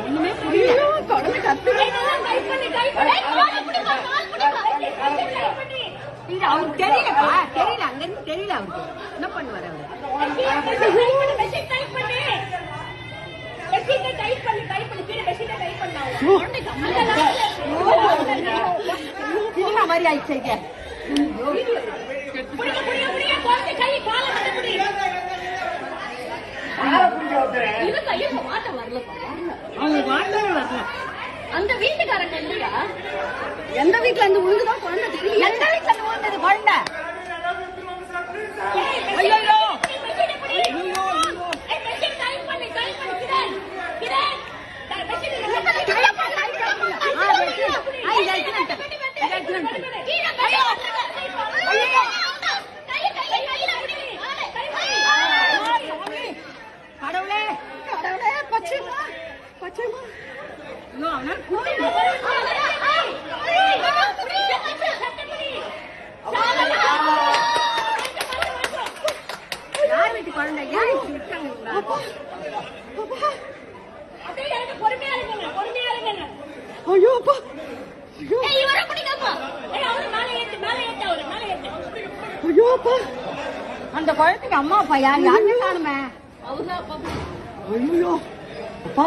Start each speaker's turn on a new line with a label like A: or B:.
A: ஒண்ணுமே புரியல கத்து இது அவருக்கு தெரியலப்பா தெரியல அங்க இருந்து தெரியல அவருக்கு என்ன பண்ணுவார் அவரு சினிமா மாதிரி ஆயிடுச்சு
B: கை காலை
C: வரலப்பா.
A: வரல
C: அந்த வீட்டுக்காரங்க இல்லையா?
A: எந்த வீட்ல இருந்து உழுதுதான் யார் வீட்டு குழந்தை ஏன் இப்படி விட்டாங்க?
B: பொறுமையா இருங்க பொறுமையா இருங்க
A: ஐயோ அப்பா. ஐயோ.
C: ஏய், இவரை பிடிங்கப்பா.
B: ஏய் அவரு மேலே ஏத்து மேலே ஏத்து அவரு மேலே ஏத்து.
A: ஐயோ அப்பா. அந்த குழந்தைக்கு அம்மா அப்பா யார் யாருமே காணுமே
C: அவர்தான் அப்பா.
A: ஐயோ. அப்பா.